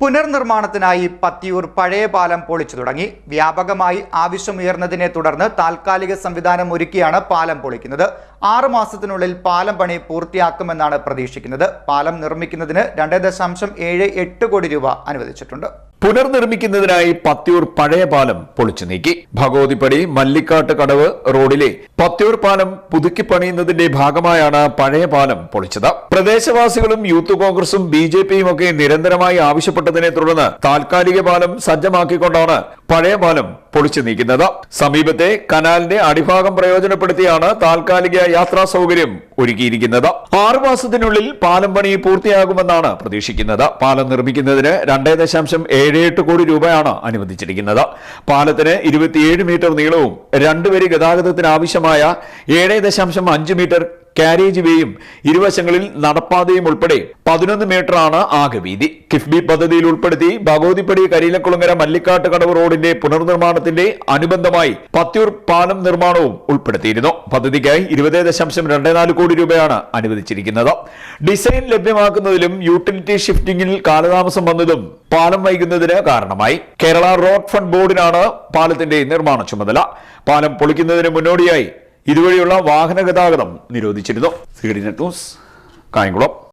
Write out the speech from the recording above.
പുനർനിർമ്മാണത്തിനായി പത്തിയൂർ പഴയ പാലം പൊളിച്ചു തുടങ്ങി. വ്യാപകമായി ആവശ്യമുയർന്നതിനെ തുടർന്ന് താൽക്കാലിക സംവിധാനം ഒരുക്കിയാണ് പാലം പൊളിക്കുന്നത്. ആറു മാസത്തിനുള്ളിൽ പാലം പണി പൂർത്തിയാക്കുമെന്നാണ് പ്രതീക്ഷിക്കുന്നത്. പാലം നിർമ്മിക്കുന്നതിന് രണ്ട് കോടി രൂപ അനുവദിച്ചിട്ടുണ്ട്. പുനർനിർമ്മിക്കുന്നതിനായി പത്തിയൂർ പഴയ പാലം പൊളിച്ചു നീക്കി. ഭഗവതിപ്പടി മല്ലിക്കാട്ട് കടവ് റോഡിലെ പത്തിയൂർ പാലം പുതുക്കി പണിയുന്നതിന്റെ ഭാഗമായാണ് പഴയ പാലം പൊളിച്ചത്. പ്രദേശവാസികളും യൂത്ത് കോൺഗ്രസും ബി ഒക്കെ നിരന്തരമായി ആവശ്യപ്പെട്ടതിനെ തുടർന്ന് താൽക്കാലിക പാലം സജ്ജമാക്കിക്കൊണ്ടാണ് പഴയ പാലം പൊളിച്ചു നീക്കുന്നത്. സമീപത്തെ കനാലിന്റെ അടിഭാഗം പ്രയോജനപ്പെടുത്തിയാണ് താൽക്കാലിക യാത്രാ സൗകര്യം ഒരുക്കിയിരിക്കുന്നത്. ആറു മാസത്തിനുള്ളിൽ പാലം പണി പൂർത്തിയാകുമെന്നാണ് പ്രതീക്ഷിക്കുന്നത്. പാലം നിർമ്മിക്കുന്നതിന് രണ്ടേ ദശാംശം ഏഴ് എട്ട് കോടി രൂപയാണ് അനുവദിച്ചിരിക്കുന്നത്. പാലത്തിന് ഇരുപത്തിയേഴ് മീറ്റർ നീളവും രണ്ട് വരി ഗതാഗതത്തിന് ആവശ്യമായ ഏഴ് ദശാംശം അഞ്ച് മീറ്റർ കാരേജ് വേയും ഇരുവശങ്ങളിൽ നടപ്പാതയും ഉൾപ്പെടെ പതിനൊന്ന് മീറ്ററാണ് ആകെ വീതി. കിഫ്ബി പദ്ധതിയിൽ ഉൾപ്പെടുത്തി ഭഗവതിപ്പടി കരിയിലക്കുളങ്ങര മല്ലിക്കാട്ട് കടവ് റോഡിന്റെ പുനർനിർമ്മാണത്തിന്റെ അനുബന്ധമായി പത്തിയൂർ പാലം നിർമ്മാണവും ഉൾപ്പെടുത്തിയിരുന്നു. പദ്ധതിക്കായി ഇരുപത് ദശാംശം രണ്ട് നാല് കോടി രൂപയാണ് അനുവദിച്ചിരിക്കുന്നത്. ഡിസൈൻ ലഭ്യമാക്കുന്നതിലും യൂട്ടിലിറ്റി ഷിഫ്റ്റിംഗിൽ കാലതാമസം വന്നതും പാലം വൈകുന്നതിന് കാരണമായി. കേരള റോഡ് ഫണ്ട് ബോർഡിനാണ് പാലത്തിന്റെ നിർമ്മാണ ചുമതല. പാലം പൊളിക്കുന്നതിന് മുന്നോടിയായി ഇതുവഴിയുള്ള വാഹന ഗതാഗതം നിരോധിച്ചിരുന്നു. C D net news Kayamkulam.